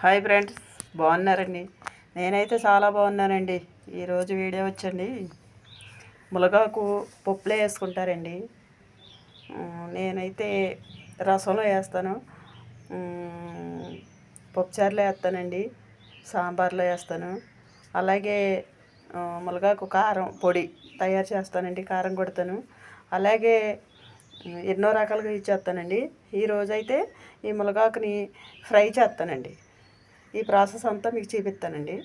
Hi friends బాగున్నారండి? నేనైతే చాలా బాగున్నానండి. ఈరోజు వీడియో వచ్చండి. ములగాకు పప్పులే వేసుకుంటారండి. నేనైతే రసంలో వేస్తాను. పప్పుచారులో వేస్తానండి. సాంబార్లో వేస్తాను. అలాగే ములగాకు కారం పొడి తయారు చేస్తానండి కారం కొడతాను. అలాగే ఎన్నో రకాలుగా ఇచ్చేస్తానండి. ఈరోజైతే ఈ ములగాకుని ఫ్రై చేస్తానండి. ఈ ప్రాసెస్ అంతా మీకు చూపిస్తానండి.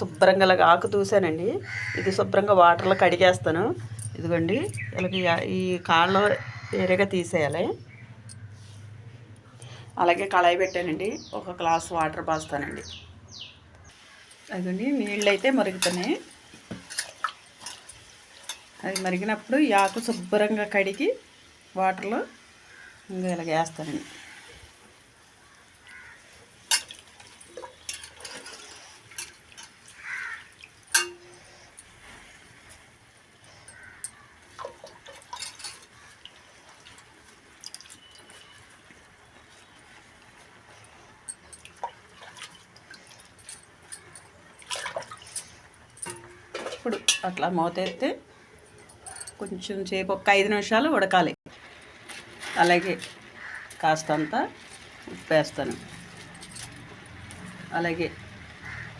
శుభ్రంగా ఇలాగ ఆకు తూసానండి. ఇది శుభ్రంగా వాటర్లో కడిగేస్తాను. ఇదిగోండి ఇలాగ ఈ- ఈ కాళ్ళు వేరేగా తీసేయాలి. అలాగే కళాయి పెట్టానండి. ఒక గ్లాస్ వాటర్ పోస్తానండి. అదండి నీళ్ళు అయితే మరుగుతున్నాయి. అది మరిగినప్పుడు ఈ ఆకు శుభ్రంగా కడిగి వాటర్లో ఇంకా ఇలాగ వేస్తానండి. ఇప్పుడు అట్లా మూతెత్తే కొంచెం సేపు ఒక ఐదు నిమిషాలు ఉడకాలి. అలాగే కాస్తంత ఉప్పు వేస్తాను అలాగే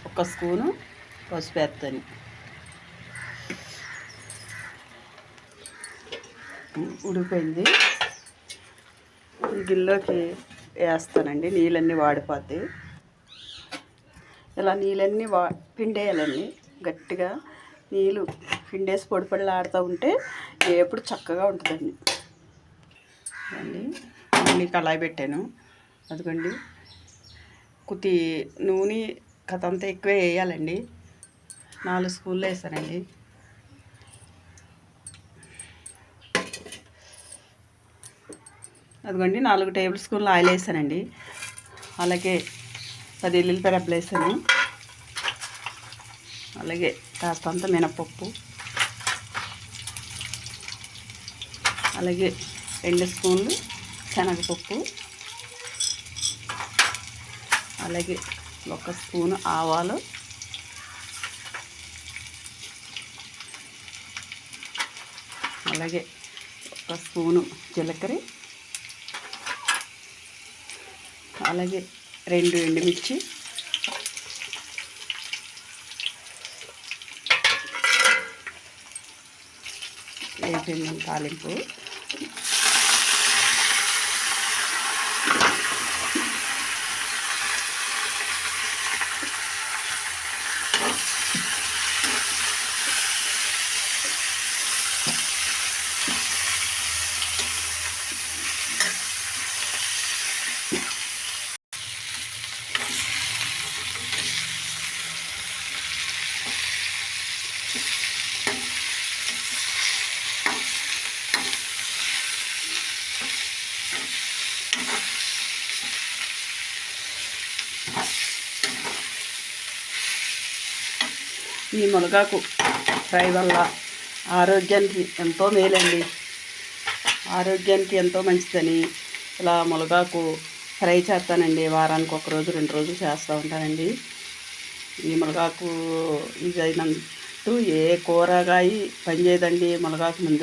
ఒక స్పూను పసుపు వేస్తాను. ఉడిపోయింది గిల్లోకి వేస్తానండి నీళ్ళన్నీ వాడిపోతాయి ఇలా నీళ్ళన్నీ వా పిండేయాలండి గట్టిగా నీళ్ళు పిండేసి పొడి పొడిలాడుతూ ఉంటే ఎప్పుడు చక్కగా ఉంటుందండి. అండి మళ్ళీ కళాయి పెట్టాను. అదిగోండి కుతి నూనె కథంతా ఎక్కువే వేయాలండి. నాలుగు స్పూన్లు వేసానండి అదిగోండి నాలుగు టేబుల్ స్పూన్లు ఆయిల్ వేసానండి అలాగే పది ఎల్లుల్లిపాయ రెబ్బలు వేసాను అలాగే కాస్తంత మినపప్పు. అలాగే రెండు స్పూన్లు శనగపప్పు. అలాగే ఒక స్పూను ఆవాలు. అలాగే ఒక స్పూను జీలకర్ర. అలాగే రెండు ఎండుమిర్చి. వేపింది తాలింపు. ఈ మునగాకు ఫ్రై వల్ల ఆరోగ్యానికి ఎంతో మేలండి. ఆరోగ్యానికి ఎంతో మంచిదని ఇలా మునగాకు ఫ్రై చేస్తానండి. వారానికి ఒక రోజు రెండు రోజులు చేస్తూ ఉంటానండి. ఈ మునగాకు ఇది అయినంటూ ఏ కూరగాయ పనిచేయదండి మునగాకు ముందు.